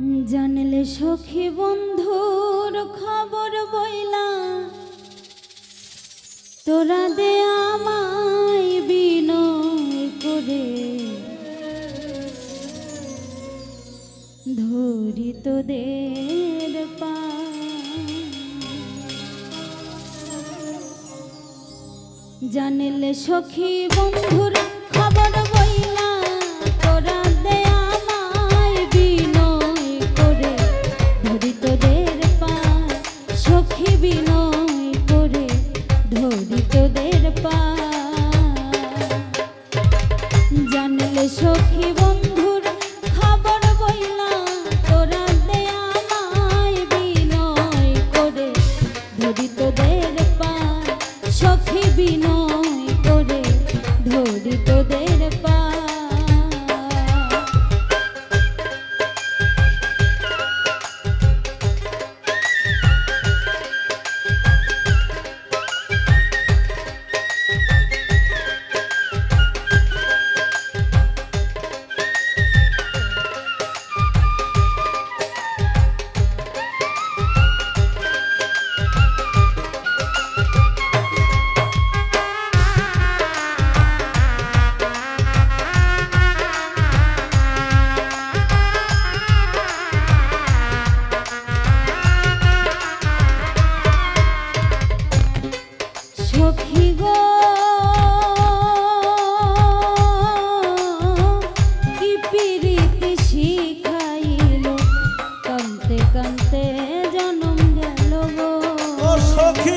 জানলে সখী বন্ধুর খবর বইলা, তোরা দে আমায় বিনয় করে। ধরি তোদের পা। জানলে সখী বন্ধুর খবর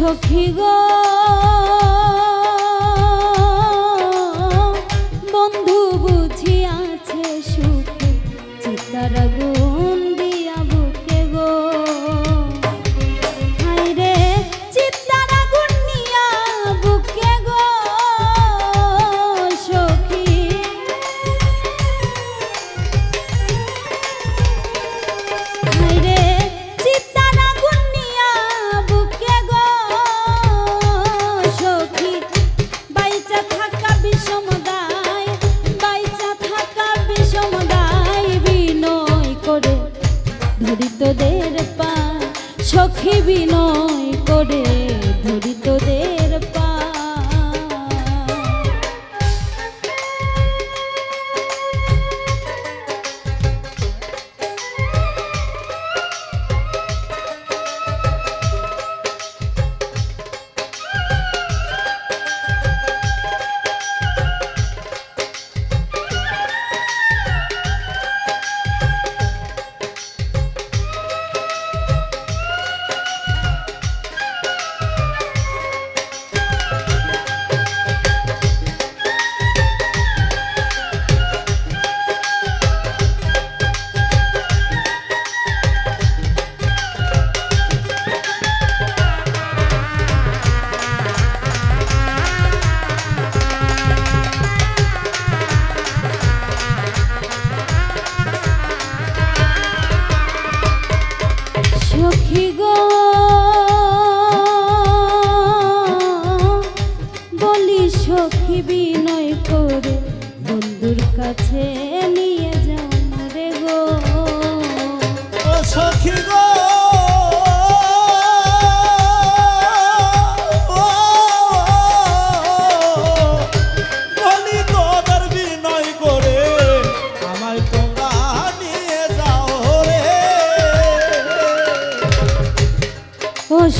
সখী গো। বিনয় করে। কাছে নিয়ে যাও রে গো। সখী গো।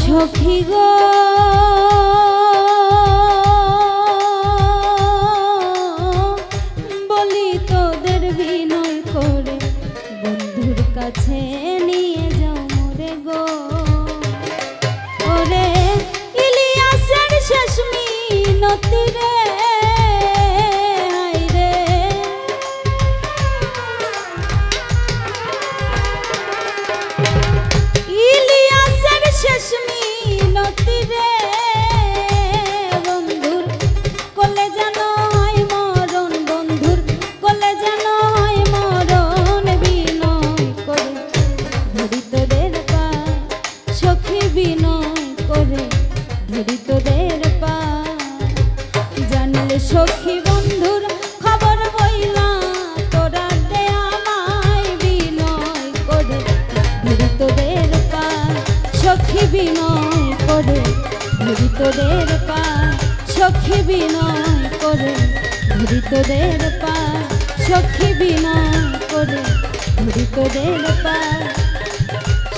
সখী গো। বিনয় করে বন্ধুর কাছে নিয়ে যাও মোরে গো। ওরে ইলিয়াসের সখী বিনয় করে ধরি তোদের পায় সখী বিনয় করে ধরি তোদের পায় সখী বিনয় করে ধরি তোদের পায়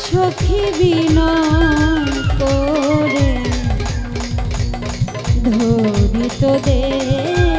সখী বিনয় করে ধরি তোদের